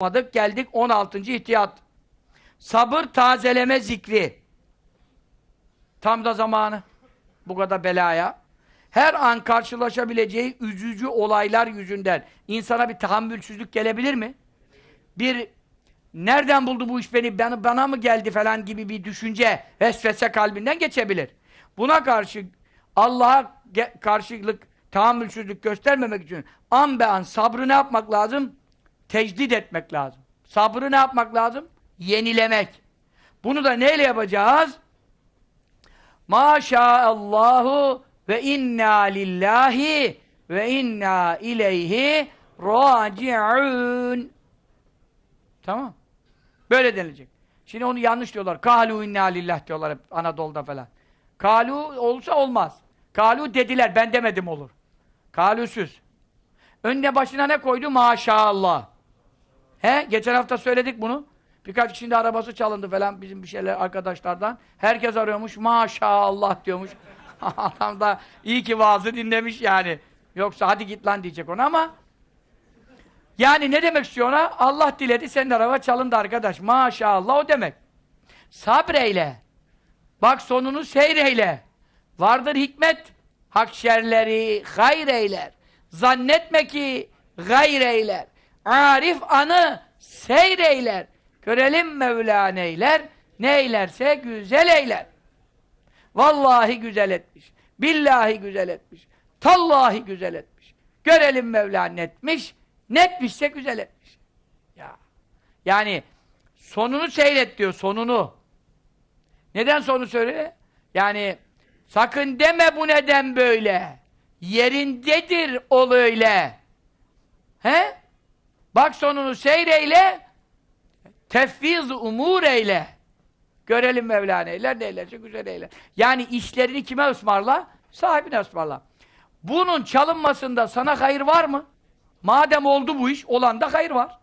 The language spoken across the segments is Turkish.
Madık geldik 16. ihtiyat. Sabır tazeleme zikri. Tam da zamanı. Bu kadar belaya. Her an karşılaşabileceği üzücü olaylar yüzünden insana bir tahammülsüzlük gelebilir mi? Bir nereden buldu bu iş beni, bana, bana mı geldi falan gibi bir düşünce vesvese kalbinden geçebilir. Buna karşı Allah'a karşılık tahammülsüzlük göstermemek için an be an sabrı ne yapmak lazım? Tecdid etmek lazım. Sabrı ne yapmak lazım? Yenilemek. Bunu da neyle yapacağız? Maşaallahu ve inna lillahi ve inna ileyhi raciun. Tamam. Böyle denilecek. Şimdi onu yanlış diyorlar. Kalu inna lillah diyorlar hep Anadolu'da falan. Kalu olsa olmaz. Kalu dediler. Ben demedim olur. Kalüsüz. Önüne başına ne koydu? Maşallah. He? Geçen hafta söyledik bunu. Birkaç kişinin de arabası çalındı falan bizim bir şeyler arkadaşlardan. Herkes arıyormuş. Maşallah diyormuş. Adam da iyi ki vaazı dinlemiş yani. Yoksa hadi git lan diyecek ona ama yani ne demek istiyor ona? Allah diledi senin araba çalındı arkadaş. Maşallah o demek. Sabreyle. Bak sonunu seyreyle. Vardır hikmet. Hak şerleri hayır eyler. Zannetme ki gayr eyler. Arif anı seyreyler. Görelim Mevla neyler. Ne eylerse güzel eyler. Vallahi güzel etmiş. Billahi güzel etmiş. Tallahi güzel etmiş. Görelim Mevla netmiş. Netmişse güzel etmiş. Ya. Yani sonunu seyret diyor, sonunu. Neden sonu söyle? Yani sakın deme bu neden böyle. Yerindedir ol öyle. He? Bak sonunu seyreyle, tefviz umur eyle. Görelim Mevla neyler, neylerse güzel eyler. Yani işlerini kime ısmarla? Sahibine ısmarla. Bunun çalınmasında sana hayır var mı? Madem oldu bu iş, olan da hayır var.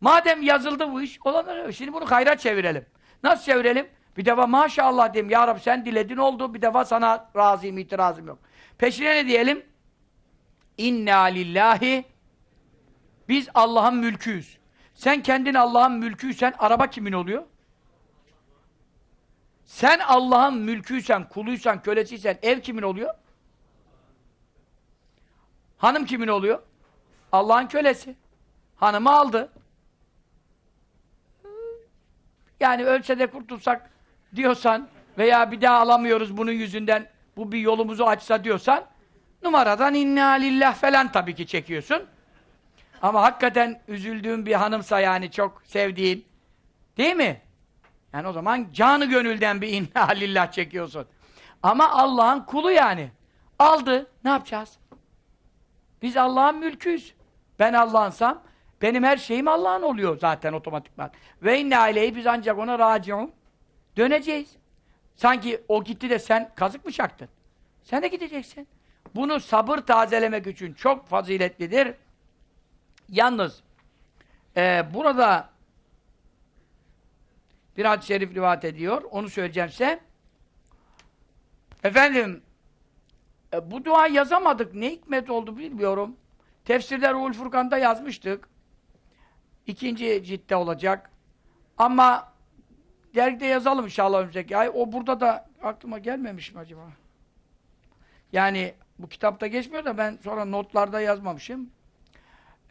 Madem yazıldı bu iş, olan da Şimdi bunu hayra çevirelim. Nasıl çevirelim? Bir defa maşallah diyeyim, Ya Rabbi sen diledin oldu, bir defa sana razıyım, itirazım yok. Peşine ne diyelim? İnna lillahi Biz Allah'ın mülküyüz. Sen kendin Allah'ın mülküysen, araba kimin oluyor? Sen Allah'ın mülküysen, kuluysan, kölesiysen, ev kimin oluyor? Hanım kimin oluyor? Allah'ın kölesi. Hanımı aldı. Yani ölse de kurtulsak diyorsan veya bir daha alamıyoruz bunun yüzünden bu bir yolumuzu açsa diyorsan numaradan inna lillah falan tabii ki çekiyorsun. Ama hakikaten üzüldüğün bir hanımsa yani çok sevdiğin değil mi? Yani o zaman canı gönülden bir inna lillah çekiyorsun. Ama Allah'ın kulu yani. Aldı. Ne yapacağız? Biz Allah'ın mülküyüz. Ben Allah'ınsam benim her şeyim Allah'ın oluyor zaten otomatikman. Ve inne aleyhi biz ancak ona raciun. Döneceğiz. Sanki o gitti de sen kazık mı çaktın? Sen de gideceksin. Bunu sabır tazelemek için çok faziletlidir. Yalnız e, burada bir hadis-i şerif rivayet ediyor. Onu söyleyeceğim size. Efendim e, bu dua yazamadık. Ne hikmet oldu bilmiyorum. Tefsirde Ruhul Furkan'da yazmıştık. İkinci ciltte olacak. Ama dergide yazalım inşallah önümüzdeki ay. O burada da aklıma gelmemiş mi acaba? Yani bu kitapta geçmiyor da ben sonra notlarda yazmamışım.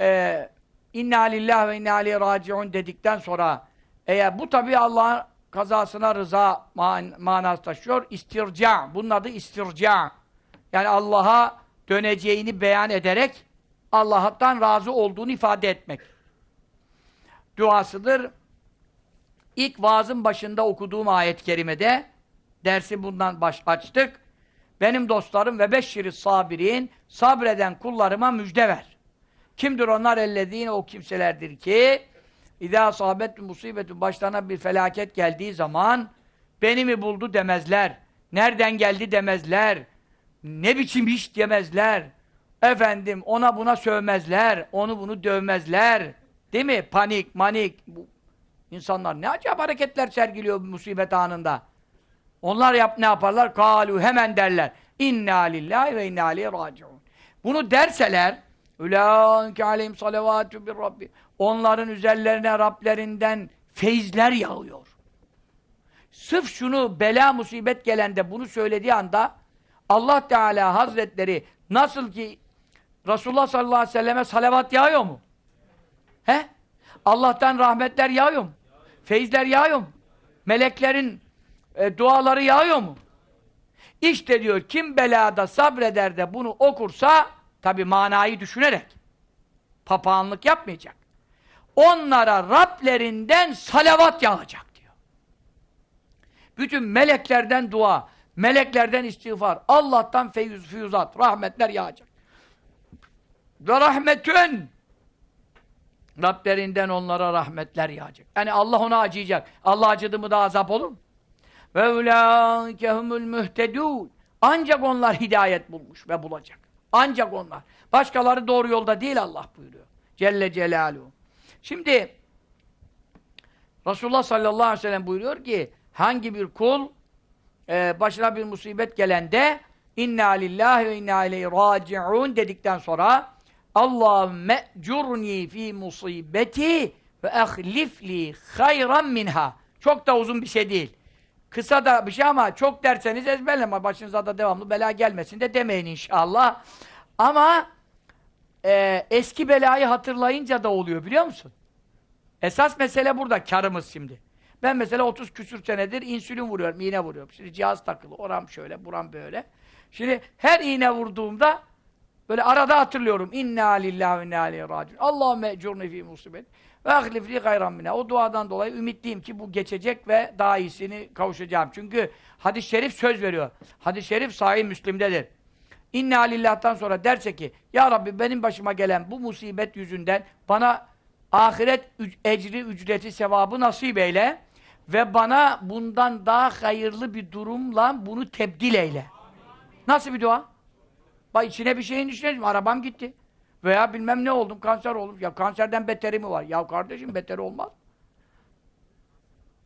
Ee, inna lillah ve inna aleyhi raciun dedikten sonra eğer bu tabi Allah'ın kazasına rıza man manası taşıyor. İstirca. Bunun adı istirca. Yani Allah'a döneceğini beyan ederek Allah'tan razı olduğunu ifade etmek. Duasıdır. İlk vaazın başında okuduğum ayet-i kerimede dersi bundan baş açtık. Benim dostlarım ve beşşiri sabirin sabreden kullarıma müjde ver. Kimdir onlar ellediğine o kimselerdir ki İzâ sâbet musibetü başlarına bir felaket geldiği zaman beni mi buldu demezler. Nereden geldi demezler. Ne biçim iş demezler. Efendim ona buna sövmezler. Onu bunu dövmezler. Değil mi? Panik, manik. Bu insanlar ne acayip hareketler sergiliyor musibet anında. Onlar yap ne yaparlar? Kalu hemen derler. İnna lillahi ve inna aleyhi raciun. Bunu derseler Ulaike aleyhim salavatü bir Rabbi. Onların üzerlerine Rablerinden feyizler yağıyor. Sırf şunu bela musibet gelende bunu söylediği anda Allah Teala Hazretleri nasıl ki Resulullah sallallahu aleyhi ve selleme salavat yağıyor mu? He? Allah'tan rahmetler yağıyor mu? Feyizler yağıyor mu? Meleklerin e, duaları yağıyor mu? İşte diyor kim belada sabreder de bunu okursa tabi manayı düşünerek papağanlık yapmayacak. Onlara Rablerinden salavat yağacak diyor. Bütün meleklerden dua, meleklerden istiğfar, Allah'tan feyüz, füyüzat, rahmetler yağacak. Ve rahmetün Rablerinden onlara rahmetler yağacak. Yani Allah ona acıyacak. Allah acıdı mı da azap olur mu? Ve ulâike humul mühtedûn. Ancak onlar hidayet bulmuş ve bulacak. Ancak onlar. Başkaları doğru yolda değil Allah buyuruyor. Celle Celaluhu. Şimdi Resulullah sallallahu aleyhi ve sellem buyuruyor ki hangi bir kul e, başına bir musibet gelende inna lillahi ve inna ileyhi raciun dedikten sonra Allahümme curni fi musibeti ve ahlifli hayran minha. Çok da uzun bir şey değil. Kısa da bir şey ama çok derseniz ezberleme. Başınıza da devamlı bela gelmesin de demeyin inşallah. Ama e, eski belayı hatırlayınca da oluyor biliyor musun? Esas mesele burada, karımız şimdi. Ben mesela 30 küsür senedir insülin vuruyorum, iğne vuruyorum. Şimdi cihaz takılı, oram şöyle, buram böyle. Şimdi her iğne vurduğumda böyle arada hatırlıyorum. İnna lillahi ve inna aleyhi raciun. Allahümme ecurni fi musibet ve ahlifli gayran minha. O duadan dolayı ümitliyim ki bu geçecek ve daha iyisini kavuşacağım. Çünkü hadis-i şerif söz veriyor. Hadis-i şerif sahih Müslim'dedir. İnna lillah'tan sonra derse ki Ya Rabbi benim başıma gelen bu musibet yüzünden bana ahiret ecri, ücreti, sevabı nasip eyle ve bana bundan daha hayırlı bir durumla bunu tebdil eyle. Nasıl bir dua? Bak içine bir şeyin içine arabam gitti. Veya bilmem ne oldum, kanser oldum. Ya kanserden beteri mi var? Ya kardeşim beteri olmaz.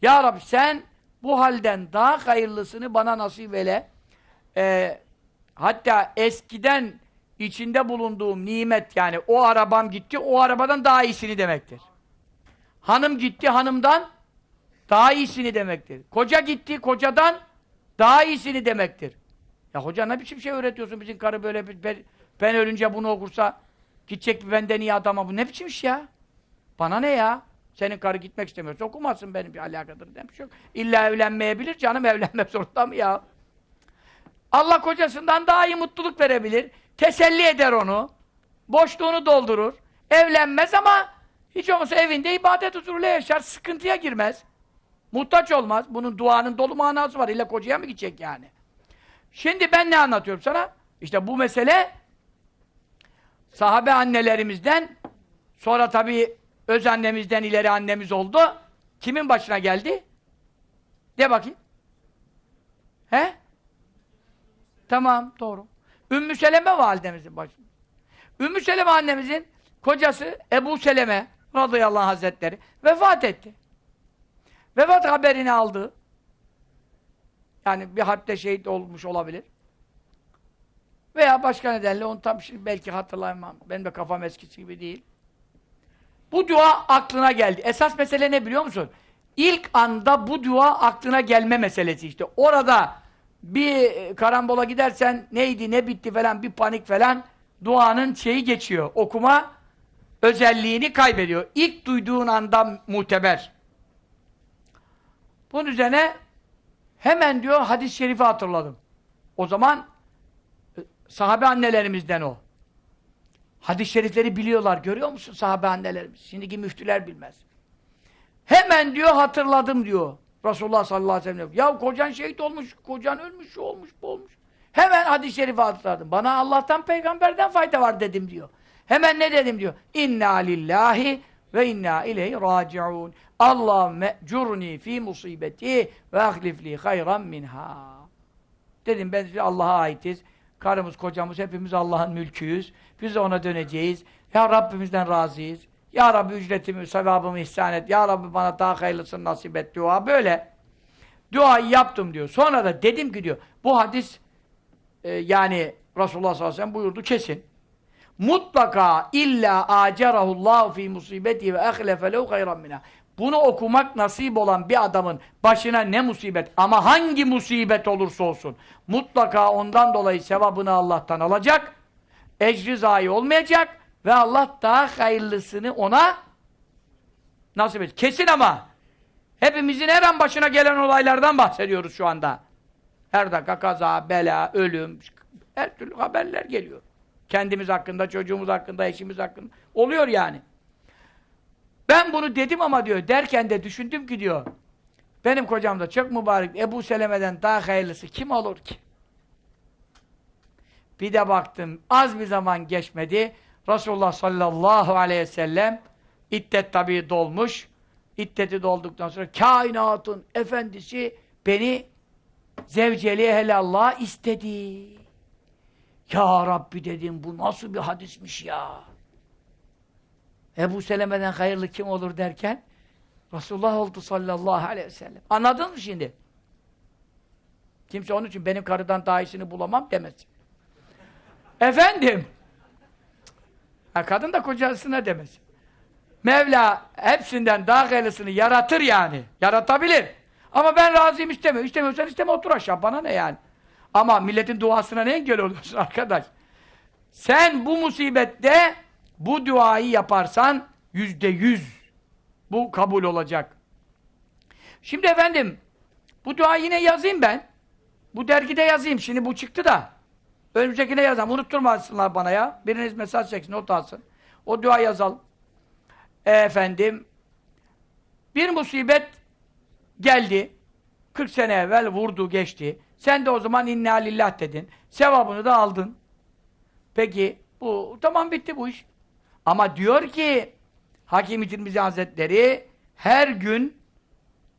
Ya Rabbi sen bu halden daha hayırlısını bana nasip eyle. Ee, hatta eskiden içinde bulunduğum nimet yani o arabam gitti, o arabadan daha iyisini demektir. Hanım gitti, hanımdan daha iyisini demektir. Koca gitti, kocadan daha iyisini demektir. Ya hoca ne biçim şey öğretiyorsun bizim karı böyle ben, ben ölünce bunu okursa gidecek bir benden iyi adama bu ne biçim iş ya? Bana ne ya? Senin karı gitmek istemiyorsa okumazsın benim bir alakadır demiş yok. İlla evlenmeyebilir canım evlenmek zorunda mı ya? Allah kocasından daha iyi mutluluk verebilir. Teselli eder onu. Boşluğunu doldurur. Evlenmez ama hiç olmazsa evinde ibadet huzuruyla yaşar. Sıkıntıya girmez. Muhtaç olmaz. Bunun duanın dolu manası var. İlla kocaya mı gidecek yani? Şimdi ben ne anlatıyorum sana? İşte bu mesele sahabe annelerimizden sonra tabii öz annemizden ileri annemiz oldu. Kimin başına geldi? De bakayım. He? Tamam, doğru. Ümmü Seleme validemizin başında. Ümmü Seleme annemizin kocası Ebu Seleme radıyallahu anh hazretleri vefat etti. Vefat haberini aldı. Yani bir harpte şehit olmuş olabilir. Veya başka nedenle onu tam şimdi belki hatırlayamam. Benim de kafam eskisi gibi değil. Bu dua aklına geldi. Esas mesele ne biliyor musun? İlk anda bu dua aklına gelme meselesi işte. Orada bir karambola gidersen neydi, ne bitti falan, bir panik falan duanın şeyi geçiyor. Okuma özelliğini kaybediyor. İlk duyduğun anda muteber. Bunun üzerine hemen diyor hadis-i şerifi hatırladım. O zaman e, sahabe annelerimizden o. Hadis-i şerifleri biliyorlar. Görüyor musun sahabe annelerimiz? Şimdiki müftüler bilmez. Hemen diyor hatırladım diyor. Resulullah sallallahu aleyhi ve sellem. Ya kocan şehit olmuş, kocan ölmüş, şu olmuş, bu olmuş. Hemen hadis-i şerifi hatırladım. Bana Allah'tan, peygamberden fayda var dedim diyor. Hemen ne dedim diyor. İnna lillahi ve inna ileyhi raciun. Allahümme curni fi musibeti ve ahlifli hayran minha. Dedim ben Allah'a aitiz. Karımız, kocamız hepimiz Allah'ın mülküyüz. Biz de ona döneceğiz. Ya Rabbimizden razıyız. Ya Rabbi ücretimi, sevabımı ihsan et. Ya Rabbi bana daha hayırlısını nasip et. Dua böyle. Duayı yaptım diyor. Sonra da dedim ki diyor, bu hadis e, yani Resulullah sallallahu aleyhi ve sellem buyurdu kesin. mutlaka illa acerahullahu fi musibeti ve ehlefe lehu hayran minha. Bunu okumak nasip olan bir adamın başına ne musibet ama hangi musibet olursa olsun mutlaka ondan dolayı sevabını Allah'tan alacak. Ecri zayi olmayacak ve Allah daha hayırlısını ona nasip edecek. Kesin ama hepimizin her an başına gelen olaylardan bahsediyoruz şu anda. Her dakika kaza, bela, ölüm, her türlü haberler geliyor. Kendimiz hakkında, çocuğumuz hakkında, eşimiz hakkında. Oluyor yani. Ben bunu dedim ama diyor, derken de düşündüm ki diyor, benim kocam da çok mübarek, Ebu Seleme'den daha hayırlısı kim olur ki? Bir de baktım, az bir zaman geçmedi, Resulullah sallallahu aleyhi ve sellem, iddet tabii dolmuş, iddeti dolduktan sonra kainatın efendisi beni zevceli helallah istedi. Ya Rabbi dedim, bu nasıl bir hadismiş ya? Ebu Seleme'den hayırlı kim olur derken Resulullah oldu sallallahu aleyhi ve sellem. Anladın mı şimdi? Kimse onun için benim karıdan daha iyisini bulamam demesin. Efendim? Ha, kadın da kocasına demesin. Mevla hepsinden daha hayırlısını yaratır yani. Yaratabilir. Ama ben razıyım istemiyorum. İstemiyorsan isteme otur aşağı. Bana ne yani? Ama milletin duasına ne engel oluyorsun arkadaş? Sen bu musibette bu duayı yaparsan yüzde yüz bu kabul olacak. Şimdi efendim bu duayı yine yazayım ben. Bu dergide yazayım. Şimdi bu çıktı da. Önümüzdekine yazalım. Unutturmasınlar bana ya. Biriniz mesaj çeksin, not alsın. O dua yazalım. E, efendim bir musibet geldi. 40 sene evvel vurdu, geçti. Sen de o zaman inna lillah dedin. Sevabını da aldın. Peki bu tamam bitti bu iş. Ama diyor ki Hakim-i Tirmizi Hazretleri her gün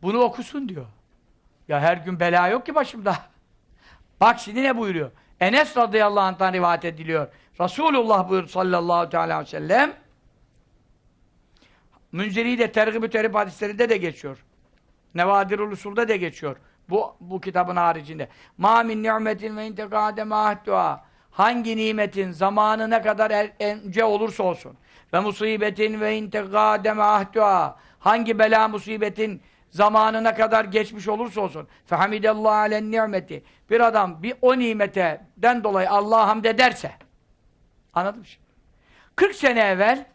bunu okusun diyor. Ya her gün bela yok ki başımda. Bak şimdi ne buyuruyor? Enes radıyallahu anh'tan rivayet ediliyor. Resulullah buyur sallallahu aleyhi ve sellem Münzeri de tergib-ü terhib hadislerinde de geçiyor. Nevadirul Usul'da de geçiyor. Bu, bu kitabın haricinde. Ma min ni'metin ve intekade mahdua. Hangi nimetin zamanı ne kadar önce olursa olsun. Ve musibetin ve intekade mahdua. Hangi bela musibetin zamanı ne kadar geçmiş olursa olsun. Fehamidallahu alen nimeti. Bir adam bir o nimeteden dolayı Allah'a hamd ederse. Anladın mı şimdi? 40 sene evvel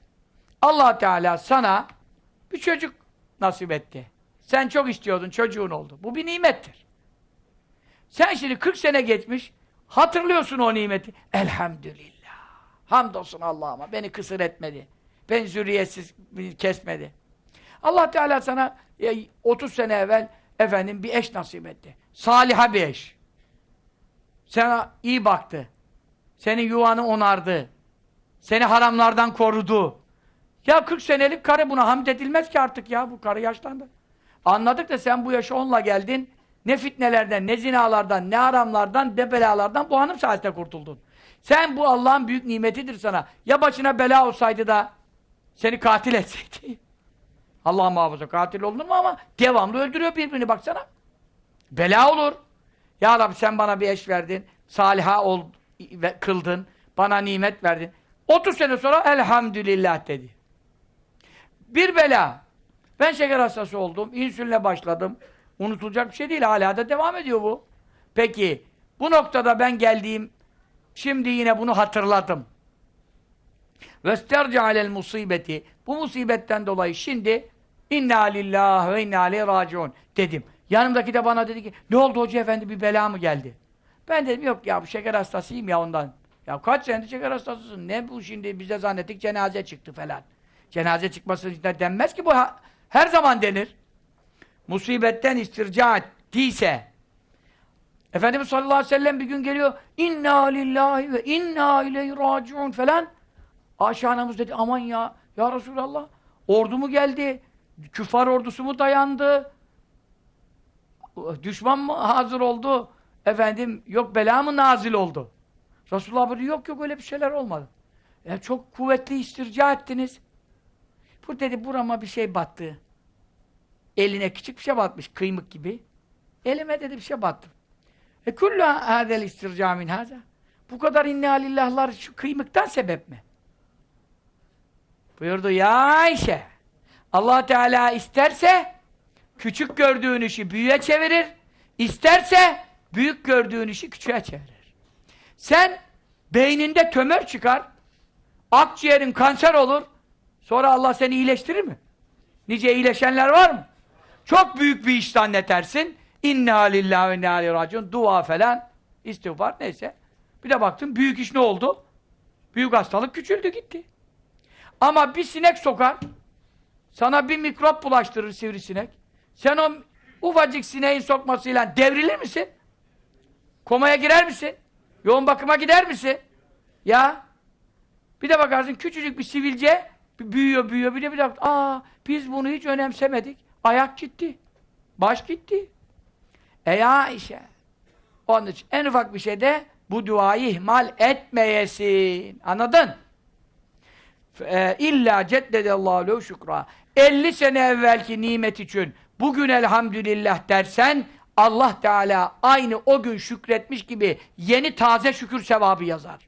allah Teala sana bir çocuk nasip etti. Sen çok istiyordun, çocuğun oldu. Bu bir nimettir. Sen şimdi 40 sene geçmiş, hatırlıyorsun o nimeti. Elhamdülillah. Hamdolsun Allah'ıma. Beni kısır etmedi. Beni zürriyetsiz kesmedi. Allah Teala sana e, 30 sene evvel efendim bir eş nasip etti. Saliha bir eş. Sana iyi baktı. Senin yuvanı onardı. Seni haramlardan korudu. Ya 40 senelik karı buna hamd edilmez ki artık ya. Bu karı yaşlandı. Anladık da sen bu yaşa onunla geldin. Ne fitnelerden, ne zinalardan, ne haramlardan, ne belalardan bu hanım sayesinde kurtuldun. Sen bu Allah'ın büyük nimetidir sana. Ya başına bela olsaydı da seni katil etseydi. Allah muhafaza katil olunur mu ama devamlı öldürüyor birbirini baksana. Bela olur. Ya Rabbi sen bana bir eş verdin. Saliha ol, kıldın. Bana nimet verdin. 30 sene sonra elhamdülillah dedi. Bir bela. Ben şeker hastası oldum. insüline başladım. Unutulacak bir şey değil. Hala da devam ediyor bu. Peki bu noktada ben geldiğim şimdi yine bunu hatırladım. Vesterci alel musibeti. Bu musibetten dolayı şimdi inna lillahi ve inna aleyhi dedim. Yanımdaki de bana dedi ki ne oldu hoca efendi bir bela mı geldi? Ben dedim yok ya bu şeker hastasıyım ya ondan. Ya kaç senedir şeker hastasısın? Ne bu şimdi bize zannettik cenaze çıktı falan. Cenaze çıkması denmez ki bu her zaman denir. Musibetten istirca ettiyse Efendimiz sallallahu aleyhi ve sellem bir gün geliyor inna lillahi ve inna ileyhi raciun falan Ayşe dedi aman ya ya Resulallah ordu mu geldi? Küfar ordusu mu dayandı? Düşman mı hazır oldu? Efendim yok bela mı nazil oldu? Resulullah buyuruyor yok yok öyle bir şeyler olmadı. Yani çok kuvvetli istirca ettiniz. Bu dedi burama bir şey battı. Eline küçük bir şey batmış kıymık gibi. Elime dedi bir şey battı. E kullu hadel istirca min haza. Bu kadar inna lillahlar şu kıymıktan sebep mi? Buyurdu ya Ayşe. Allah Teala isterse küçük gördüğün işi büyüğe çevirir. İsterse büyük gördüğün işi küçüğe çevirir. Sen beyninde tömör çıkar. Akciğerin kanser olur. Sonra Allah seni iyileştirir mi? Nice iyileşenler var mı? Çok büyük bir iş zannedersin. İnna lillahi ve inna ileyhi. Dua falan. istiğfar neyse. Bir de baktın büyük iş ne oldu? Büyük hastalık küçüldü gitti. Ama bir sinek sokar. Sana bir mikrop bulaştırır sivrisinek. Sen o ufacık sineğin sokmasıyla devrilir misin? Komaya girer misin? Yoğun bakıma gider misin? Ya bir de bakarsın küçücük bir sivilce büyüyor büyüyor bir de bir de aa biz bunu hiç önemsemedik. Ayak gitti. Baş gitti. E ya Ayşe. Onun için en ufak bir şeyde bu duayı ihmal etmeyesin. Anladın? E, İlla ceddedallahu lehu şükra. 50 sene evvelki nimet için bugün elhamdülillah dersen Allah Teala aynı o gün şükretmiş gibi yeni taze şükür sevabı yazar.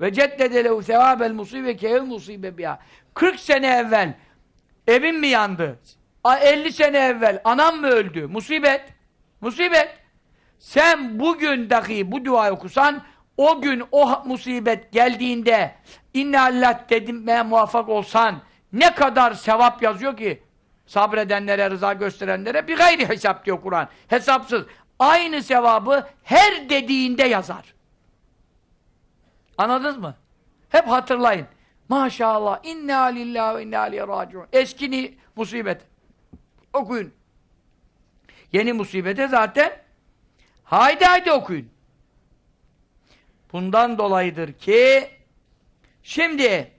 Ve ceddede lehu sevabel musibe kevel musibe biha. 40 sene evvel evin mi yandı? A- 50 sene evvel anam mı öldü? Musibet. Musibet. Sen bugün dahi bu duayı okusan o gün o musibet geldiğinde inna Allah dedinmeye muvaffak olsan ne kadar sevap yazıyor ki sabredenlere, rıza gösterenlere bir gayri hesap diyor Kur'an. Hesapsız. Aynı sevabı her dediğinde yazar. Anladınız mı? Hep hatırlayın. Maşallah. İnna lillahi ve inna ileyhi raciun. Eski ni- musibet. Okuyun. Yeni musibete zaten haydi haydi okuyun. Bundan dolayıdır ki şimdi